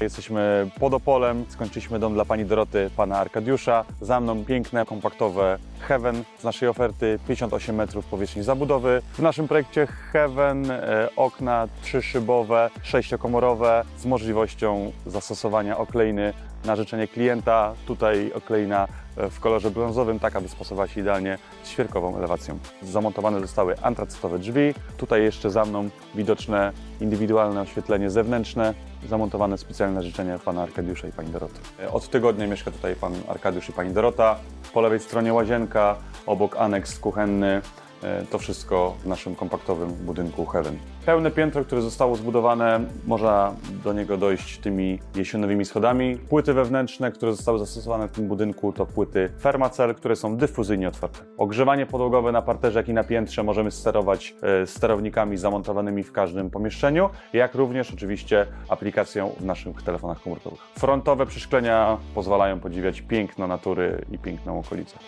Jesteśmy pod Opolem, skończyliśmy dom dla pani Doroty, pana Arkadiusza. Za mną piękne, kompaktowe Heaven z naszej oferty, 58 metrów powierzchni zabudowy. W naszym projekcie Heaven e, okna trzyszybowe, sześciokomorowe z możliwością zastosowania okleiny na życzenie klienta. Tutaj okleina w kolorze brązowym, tak aby spasować się idealnie z świerkową elewacją. Zamontowane zostały antracytowe drzwi. Tutaj jeszcze za mną widoczne indywidualne oświetlenie zewnętrzne, zamontowane specjalne życzenie pana Arkadiusza i pani Doroty. E, Od tygodnia mieszka tutaj pan Arkadiusz i pani Dorota. Po lewej stronie łazienka, obok aneks kuchenny. E, To wszystko w naszym kompaktowym budynku Heaven. Pełne piętro, które zostało zbudowane, można do niego dojść tymi jesiennowymi schodami. Płyty wewnętrzne, które zostały zastosowane w tym budynku, to płyty Fermacell, które są dyfuzyjnie otwarte. Ogrzewanie podłogowe na parterze, jak i na piętrze możemy sterować e, sterownikami zamontowanymi w każdym pomieszczeniu, jak również oczywiście aplikacją w naszych telefonach komórkowych. Frontowe przeszklenia pozwalają podziwiać piękno natury i piękną okolicę.